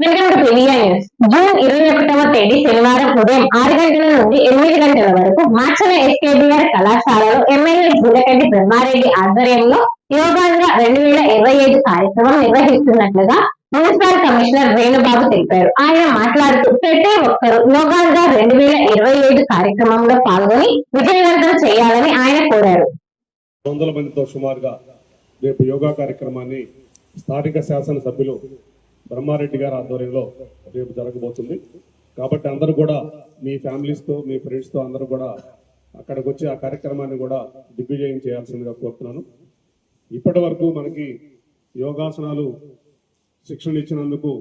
Welcome to June ఇరవై ఒకటవ తేదీ శనివారం ఉదయం ఆరు గంటల నుండి ఎనిమిది గంటల వరకు మార్చల ఎస్కేబిఆర్ కళాశాలలో ఎమ్మెల్యే గుండెకంటి బ్రహ్మారెడ్డి ఆధ్వర్యంలో యోగాంగా రెండు వేల ఇరవై ఐదు కార్యక్రమం నిర్వహిస్తున్నట్లుగా మున్సిపల్ కమిషనర్ వేణుబాబు తెలిపారు. ఆయన మాట్లాడుతూ ప్రతి ఒక్కరూ యోగాంగా రెండు వేల ఇరవై ఐదు కార్యక్రమంలో పాల్గొని విజయవంతం చేయాలని ఆయన కోరారు. వందల మందితో సుమారుగా రేపు యోగా కార్యక్రమాన్ని స్థానిక శాసనసభ్యులు బ్రహ్మారెడ్డి గారి ఆధ్వర్యంలో రేపు జరగబోతుంది. కాబట్టి అందరూ కూడా మీ ఫ్యామిలీస్తో మీ ఫ్రెండ్స్తో అందరూ కూడా అక్కడికి వచ్చి ఆ కార్యక్రమాన్ని కూడా దిగ్విజయం చేయాల్సిందిగా కోరుతున్నాను. ఇప్పటి వరకు మనకి యోగాసనాలు శిక్షణ ఇచ్చినందుకు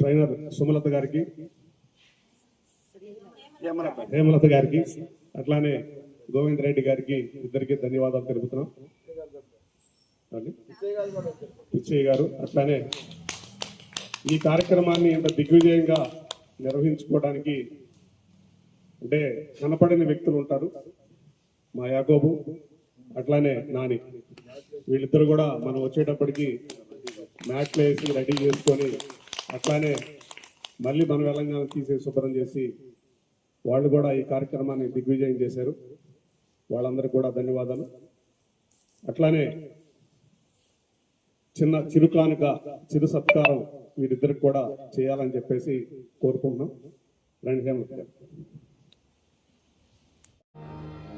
ట్రైనర్ సుమలత గారికి హేమలత గారికి అట్లానే గోవింద్ రెడ్డి గారికి ఇద్దరికి ధన్యవాదాలు తెలుపుతున్నాం. పిచ్చయ్య గారు అట్లానే ఈ కార్యక్రమాన్ని ఇంత దిగ్విజయంగా నిర్వహించుకోవడానికి అంటే కనపడని వ్యక్తులు ఉంటారు. మా యాకోబు అట్లానే నాని. వీళ్ళిద్దరు కూడా మనం వచ్చేటప్పటికి మ్యాట్లు వేసి రెడీ చేసుకొని అట్లానే మళ్ళీ మనం తెలంగాణ తీసేసి శుభ్రం చేసి వాళ్ళు కూడా ఈ కార్యక్రమాన్ని దిగ్విజయం చేశారు. వాళ్ళందరికీ కూడా ధన్యవాదాలు. అట్లానే చిన్న చిరుకానుక చిరు సత్కారం వీరిద్దరికి కూడా చేయాలని చెప్పేసి కోరుకుంటున్నాం. రండి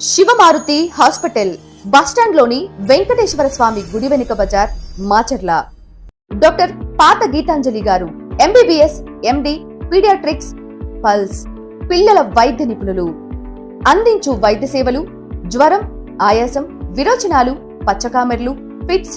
శివమారుతి హాస్పిటల్ బస్టాండ్లోని వెంకటేశ్వర స్వామి గుడి వెనుక బజార్ మాచర్ల. డాక్టర్ పాత గీతాంజలి గారు ఎంబీబీఎస్ ఎండి పీడియాట్రిక్స్ పల్స్ పిల్లల వైద్య నిపుణులు. అందించు వైద్య సేవలు జ్వరం ఆయాసం విరోచనాలు పచ్చకామెర్లు ఫిట్స్